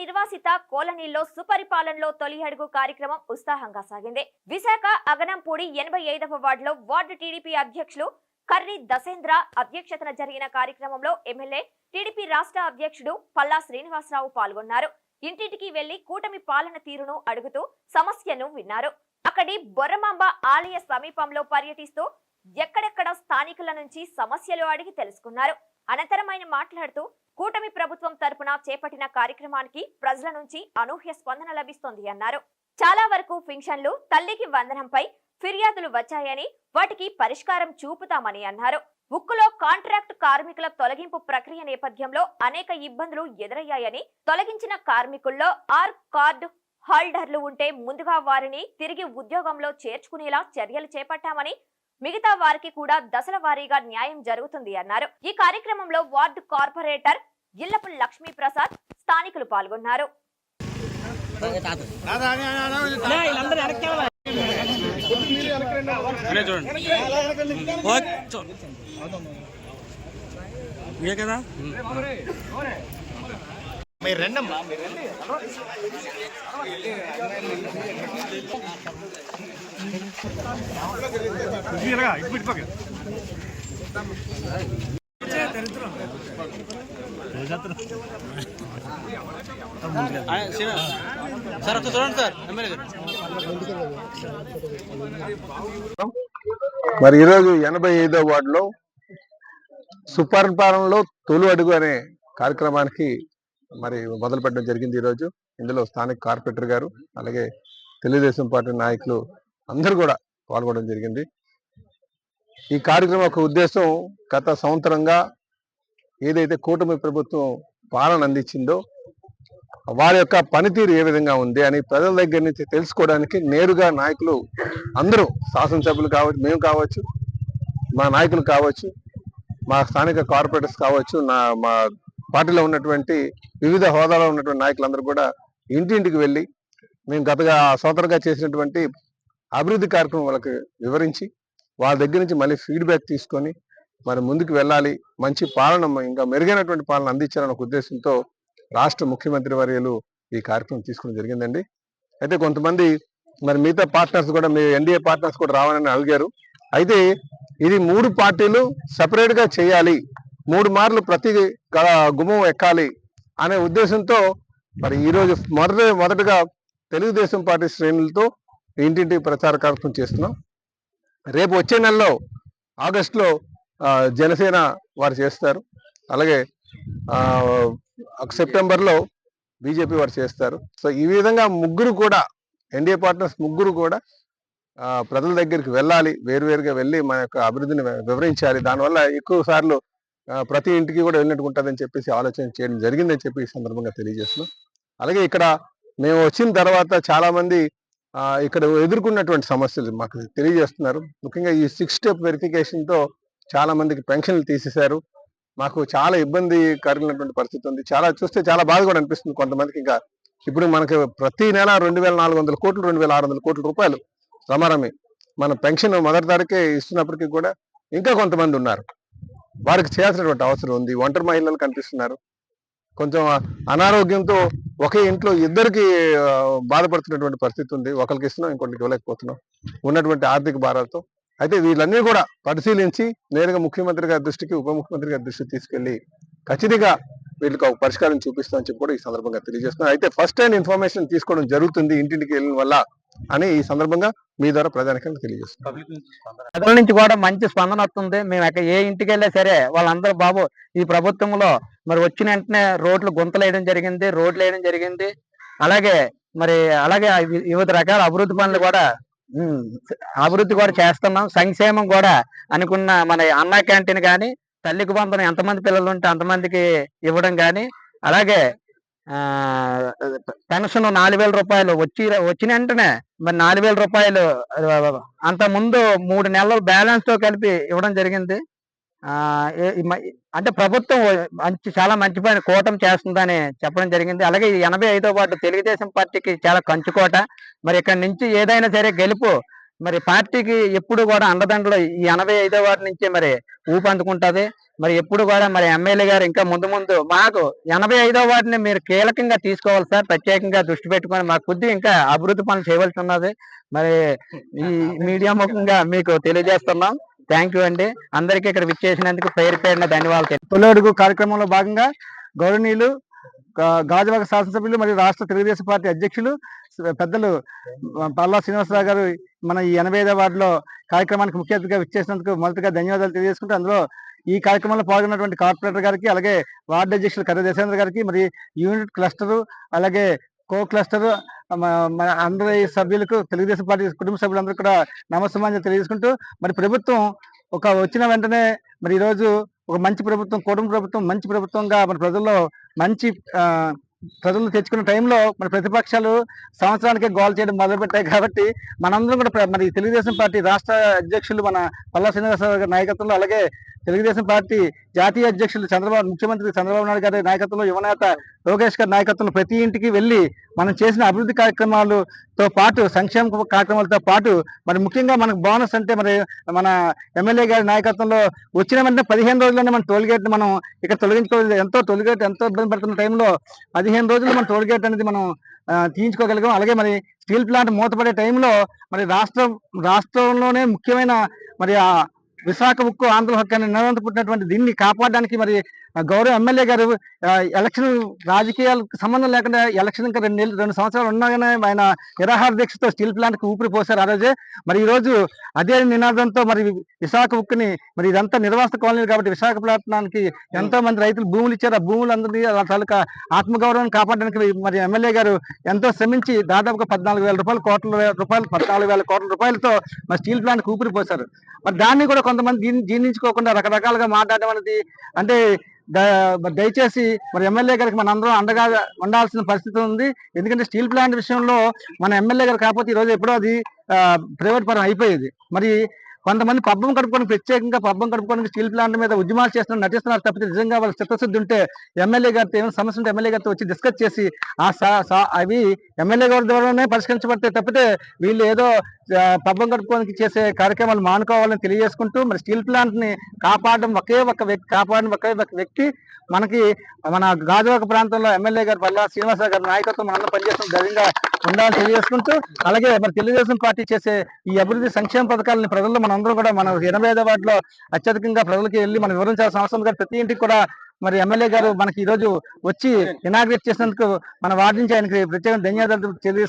నిర్వాసిత కోలనీల్లో సుపరిపాలనలో తొలి అడుగు కార్యక్రమం ఉత్సాహంగా సాగింది. విశాఖ అగనంపూడి ఎనభై ఐదవ వార్డులో వార్డు టీడీపీ అధ్యక్షులు కర్రి దసేంద్ర అధ్యక్షతన జరిగిన కార్యక్రమంలో ఎమ్మెల్యే టీడీపీ రాష్ట్ర అధ్యక్షుడు పల్లా శ్రీనివాసరావు పాల్గొన్నారు. ఇంటింటికి వెళ్ళి కూటమి పాలన తీరును అడుగుతూ సమస్యను విన్నారు. అక్కడి బొర్రమాంబ ఆలయ సమీపంలో పర్యటిస్తూ ఎక్కడెక్కడ స్థానికుల నుంచి సమస్యలు అడిగి తెలుసుకున్నారు. అనంతరం ఆయన మాట్లాడుతూ కూటమి ప్రభుత్వం తరపున చేపట్టిన కార్యక్రమానికి ప్రజల నుంచి అనూహ్య స్పందన లభిస్తోంది అన్నారు. చాలా వరకు ఫింక్షన్లు తల్లికి వందనంపై ఫిర్యాదులు వచ్చాయని వాటికి పరిష్కారం చూపుతామని అన్నారు. ఉక్కులో కాంట్రాక్ట్ కార్మికుల తొలగింపు ప్రక్రియ నేపథ్యంలో అనేక ఇబ్బందులు ఎదురయ్యాయని తొలగించిన కార్మికుల్లో ఆర్ కార్డు హోల్డర్లు ఉంటే ముందుగా వారిని తిరిగి ఉద్యోగంలో చేర్చుకునేలా చర్యలు చేపట్టామని మిగతా వారికి కూడా దశల వారీగా న్యాయం జరుగుతుంది అన్నారు. ఈ కార్యక్రమంలో వార్డు కార్పొరేటర్ ఇల్లపు లక్ష్మీ ప్రసాద్ స్థానికులు పాల్గొన్నారు. కదా మీరు రండమ్మా. సార్ ఒకసారి చూడండి సార్ ఎమ్మెల్యే మరి ఈరోజు ఎనభై ఐదో వార్డులో సుపరిపాలనలో తొలు అడుగు అనే కార్యక్రమానికి మరి మొదలు పెట్టడం జరిగింది ఈరోజు. ఇందులో స్థానిక కార్పొరేటర్ గారు అలాగే తెలుగుదేశం పార్టీ నాయకులు అందరూ కూడా పాల్గొనడం జరిగింది. ఈ కార్యక్రమం యొక్క ఉద్దేశం గత సంవత్సరంగా ఏదైతే కూటమి ప్రభుత్వం పాలన అందించిందో వారి యొక్క పనితీరు ఏ విధంగా ఉంది అని ప్రజల దగ్గర నుంచి తెలుసుకోవడానికి నేరుగా నాయకులు అందరూ శాసనసభ్యులు కావచ్చు మేము కావచ్చు మా నాయకులు కావచ్చు మా స్థానిక కార్పొరేటర్స్ కావచ్చు నా మా పార్టీలో ఉన్నటువంటి వివిధ హోదాలో ఉన్నటువంటి నాయకులందరూ కూడా ఇంటింటికి వెళ్ళి మేము గతగా సోదరుగా చేసినటువంటి అభివృద్ధి కార్యక్రమం వాళ్ళకి వివరించి వాళ్ళ దగ్గర నుంచి మళ్ళీ ఫీడ్బ్యాక్ తీసుకొని మరి ముందుకు వెళ్ళాలి మంచి పాలన ఇంకా మెరుగైనటువంటి పాలన అందించాలనే ఒక ఉద్దేశంతో రాష్ట్ర ముఖ్యమంత్రి వర్యులు ఈ కార్యక్రమం తీసుకోవడం జరిగిందండి. అయితే కొంతమంది మరి మిగతా పార్ట్నర్స్ కూడా మీ ఎన్డీఏ పార్ట్నర్స్ కూడా రావాలని అడిగారు. అయితే ఇది మూడు పార్టీలు సపరేట్గా చేయాలి మూడు మార్లు ప్రతి గ- గుమ్మం ఎక్కాలి అనే ఉద్దేశంతో మరి ఈరోజు మొదట మొదటగా తెలుగుదేశం పార్టీ శ్రేణులతో ఇంటింటి ప్రచార కార్యక్రమం చేస్తున్నాం. రేపు వచ్చే నెలలో ఆగస్టులో జనసేన వారు చేస్తారు. అలాగే సెప్టెంబర్లో బీజేపీ వారు చేస్తారు. సో ఈ విధంగా ముగ్గురు కూడా ఎన్డీఏ పార్ట్నర్స్ ముగ్గురు కూడా ప్రజల దగ్గరికి వెళ్ళాలి. వేరువేరుగా వెళ్ళి మన యొక్క అభివృద్ధిని వివరించాలి. దానివల్ల ఎక్కువ సార్లు ప్రతి ఇంటికి కూడా వెళ్ళినట్టు ఉంటుందని చెప్పేసి ఆలోచన చేయడం జరిగిందని చెప్పి ఈ సందర్భంగా తెలియజేస్తున్నాం. అలాగే ఇక్కడ మేము వచ్చిన తర్వాత చాలామంది ఇక్కడ ఎదుర్కొన్నటువంటి సమస్యలు మాకు తెలియజేస్తున్నారు. ముఖ్యంగా ఈ సిక్స్ స్టెప్ వెరిఫికేషన్తో చాలా మందికి పెన్షన్లు తీసేశారు. మాకు చాలా ఇబ్బంది కలిగినటువంటి పరిస్థితి ఉంది. చాలా చూస్తే చాలా బాధ కూడా అనిపిస్తుంది కొంతమందికి ఇంకా. ఇప్పుడు మనకు ప్రతి నెల రెండు వేల నాలుగు వందల కోట్లు రెండు వేల ఆరు వందల కోట్ల రూపాయలు రమారమి మన పెన్షన్ మొదటి తారీఖే ఇస్తున్నప్పటికీ కూడా ఇంకా కొంతమంది ఉన్నారు. వారికి చేయాల్సినటువంటి అవసరం ఉంది. ఒంటరి మహిళలు కనిపిస్తున్నారు. కొంచెం అనారోగ్యంతో ఒకే ఇంట్లో ఇద్దరికి బాధపడుతున్నటువంటి పరిస్థితి ఉంది. ఒకరికి ఇస్తున్నాం ఇంకొకరికి ఇవ్వలేకపోతున్నాం ఉన్నటువంటి ఆర్థిక భారాలతో. అయితే వీళ్ళన్నీ కూడా పరిశీలించి నేరుగా ముఖ్యమంత్రి గారి దృష్టికి ఉప ముఖ్యమంత్రి గారి దృష్టికి తీసుకెళ్ళి ఖచ్చితంగా వీళ్ళకి ఒక పరిష్కారం చూపిస్తామని చెప్పి కూడా ఈ సందర్భంగా తెలియజేస్తున్నాం. అయితే ఫస్ట్ టైం ఇన్ఫర్మేషన్ తీసుకోవడం జరుగుతుంది ఇంటింటికి వెళ్ళిన వల్ల అని ఈ సందర్భంగా మీ ద్వారా ప్రధానికంగా తెలియజేస్తున్నాం. ప్రజల నుంచి కూడా మంచి స్పందన వస్తుంది. మేము ఎక్కడ ఏ ఇంటికి వెళ్ళా సరే వాళ్ళందరూ బాబు ఈ ప్రభుత్వంలో మరి వచ్చిన వెంటనే రోడ్లు గుంతలు వేయడం జరిగింది రోడ్లు వేయడం జరిగింది. అలాగే మరి అలాగే వివిధ రకాల అభివృద్ధి పనులు కూడా అభివృద్ధి కూడా చేస్తున్నాం. సంక్షేమం కూడా అనుకున్న మన అన్నా క్యాంటీన్ కానీ తల్లికి బంధం ఎంతమంది పిల్లలు ఉంటే అంతమందికి ఇవ్వడం కానీ అలాగే ఆ పెన్షన్ నాలుగు వేల రూపాయలు వచ్చి వచ్చిన వెంటనే మరి నాలుగు వేల రూపాయలు అంత ముందు మూడు నెలలు బ్యాలెన్స్తో కలిపి ఇవ్వడం జరిగింది. అంటే ప్రభుత్వం మంచి చాలా మంచి పని కూటమి చేస్తుందని చెప్పడం జరిగింది. అలాగే ఈ ఎనభై ఐదో వార్డు తెలుగుదేశం పార్టీకి చాలా కంచుకోట మరి ఇక్కడ నుంచి ఏదైనా సరే గెలుపు మరి పార్టీకి ఎప్పుడు కూడా అండదండలు ఈ ఎనభై ఐదో వార్డు నుంచే మరి ఊపందుకుంటది. మరి ఎప్పుడు కూడా మరి ఎమ్మెల్యే గారు ఇంకా ముందు ముందు మాకు ఎనభై ఐదో వార్డుని మీరు కీలకంగా తీసుకోవాలి సార్. ప్రత్యేకంగా దృష్టి పెట్టుకొని మాకు కొద్దిగా ఇంకా అభివృద్ధి పనులు చేయవలసి ఉన్నది. మరి ఈ మీడియా ముఖంగా మీకు తెలియజేస్తున్నాం. థ్యాంక్ యూ అండి. అందరికీ ఇక్కడ విచ్చేసినందుకు పేరు పేరున ధన్యవాదాలు తొలడుగు కార్యక్రమంలో భాగంగా గౌరవనీయులు గాజువాక శాసనసభ్యులు మరియు రాష్ట్ర తెలుగుదేశం పార్టీ అధ్యక్షులు పెద్దలు పల్లా శ్రీనివాసరావు గారు మన ఈ ఎనభై ఐదో వార్డులో కార్యక్రమానికి ముఖ్య అతిథిగా విచ్చేసినందుకు మొదటగా ధన్యవాదాలు తెలియజేసుకుంటూ అందులో ఈ కార్యక్రమంలో పాల్గొన్నటువంటి కార్పొరేటర్ గారికి అలాగే వార్డు అధ్యక్షులు కర్ర దేశేంద్ర గారికి మరి యూనిట్ క్లస్టరు అలాగే కో క్లస్టర్ మన అందరి సభ్యులకు తెలుగుదేశం పార్టీ కుటుంబ సభ్యులందరూ కూడా నమస్సమాన్యం తెలియజేసుకుంటూ మరి ప్రభుత్వం ఒక వచ్చిన వెంటనే మరి ఈరోజు ఒక మంచి ప్రభుత్వం కుటుంబ ప్రభుత్వం మంచి ప్రభుత్వంగా మన ప్రజల్లో మంచి ప్రజలు తెచ్చుకున్న టైంలో మన ప్రతిపక్షాలు సంవత్సరానికి గోల్ చేయడం మొదలుపెట్టాయి కాబట్టి మనందరం కూడా మరి తెలుగుదేశం పార్టీ రాష్ట్ర అధ్యక్షులు మన పల్లా శ్రీనివాసరావు గారి నాయకత్వంలో అలాగే తెలుగుదేశం పార్టీ జాతీయ అధ్యక్షులు చంద్రబాబు ముఖ్యమంత్రి చంద్రబాబు నాయుడు గారి నాయకత్వంలో యువనేత లోకేష్ గారి నాయకత్వంలో ప్రతి ఇంటికి వెళ్ళి మనం చేసిన అభివృద్ధి కార్యక్రమాలతో పాటు సంక్షేమ కార్యక్రమాలతో పాటు మరి ముఖ్యంగా మనకు బోనస్ అంటే మరి మన ఎమ్మెల్యే గారి నాయకత్వంలో వచ్చిన వెంటనే పదిహేను రోజుల్లోనే మన టోల్గేట్ మనం ఇక్కడ తొలగించుకోవాలి. ఎంతో టోల్గేట్ ఎంతో ఇబ్బంది పడుతున్న టైంలో పదిహేను రోజులు మన టోల్గేట్ అనేది మనం తీయించుకోగలిగాం. అలాగే మరి స్టీల్ ప్లాంట్ మూతపడే టైంలో మరి రాష్ట్రం రాష్ట్రంలోనే ముఖ్యమైన మరి ఆ విశాఖ ఉక్కు ఆంధ్ర హక్కు అని నిరంతరం పుట్టినటువంటి దీన్ని కాపాడడానికి మరి గౌరవ ఎమ్మెల్యే గారు ఎలక్షన్ రాజకీయాలకు సంబంధం లేకుండా ఎలక్షన్ ఇంకా రెండు నెలలు రెండు సంవత్సరాలు ఉన్నాగానే ఆయన నిరాహార దీక్షతో స్టీల్ ప్లాంట్కి ఊపిరి పోశారు ఆ రోజే. మరి ఈ రోజు అదే నినాదంతో మరి విశాఖ ఉక్కుని మరి ఇదంతా నిర్వాసిత కాలనీ కాబట్టి విశాఖపట్నానికి ఎంతో మంది రైతులు భూములు ఇచ్చారు. ఆ భూములందరినీ ఆ తాలూకా ఆత్మగౌరవాన్ని కాపాడడానికి మరి ఎమ్మెల్యే గారు ఎంతో శ్రమించి దాదాపుగా పద్నాలుగు వేల రూపాయలు కోట్ల రూపాయలు పద్నాలుగు వేల కోట్ల రూపాయలతో మరి స్టీల్ ప్లాంట్ ఊపిరి పోశారు. మరి దాన్ని కూడా కొంతమంది జీర్ణ- జీర్ణించుకోకుండా రకరకాలుగా మాట్లాడడం అనేది అంటే దయచేసి మరి ఎమ్మెల్యే గారికి మన అందరం అండగా ఉండాల్సిన పరిస్థితి ఉంది. ఎందుకంటే స్టీల్ ప్లాంట్ విషయంలో మన ఎమ్మెల్యే గారు కాకపోతే ఈ రోజు ఎప్పుడో అది ప్రైవేట్ పరం అయిపోయేది. మరి కొంతమంది పబ్బం కడుపుకొని ప్రత్యేకంగా పబ్బం కడుపుకోవడానికి స్టీల్ ప్లాంట్ మీద ఉద్యమాలు చేస్తున్నారు నటిస్తున్నారు తప్పితే నిజంగా వాళ్ళ చిత్తశుద్ధి ఉంటే ఎమ్మెల్యే గారితో ఏమైనా సమస్య ఉంటే ఎమ్మెల్యే గారితో వచ్చి డిస్కస్ చేసి ఆ అవి ఎమ్మెల్యే గారి ద్వారానే పరిష్కరించబడితే తప్పితే వీళ్ళు ఏదో పబ్బం కడుపుకోవడానికి చేసే కార్యక్రమాలు మానుకోవాలని తెలియజేసుకుంటూ మరి స్టీల్ ప్లాంట్ని కాపాడడం ఒకే ఒక వ్యక్తి కాపాడడం ఒకే ఒక వ్యక్తి. మనకి మన గాజువాక ప్రాంతంలో ఎమ్మెల్యే గారు పల్లా శ్రీనివాసరావు గారి నాయకత్వం మనందరం పనిచేస్తున్న ధైర్యంగా ఉండాలని తెలియజేసుకుంటూ అలాగే మరి తెలుగుదేశం పార్టీ చేసే ఈ అభివృద్ధి సంక్షేమ పథకాలని ప్రజల్లో మనందరం కూడా మన ఎనభై ఐదో వార్డులో అత్యధికంగా ప్రజలకి వెళ్ళి మనం వివరించాల్సిన అవసరం గారు ప్రతి ఇంటికి కూడా మరి ఎమ్మెల్యే గారు మనకి ఈ రోజు వచ్చి ఇనాగ్రేట్ చేసినందుకు మన వార్డు నుంచి ఆయనకి ప్రత్యేక ధన్యవాదాలు తెలియజేస్తున్నాం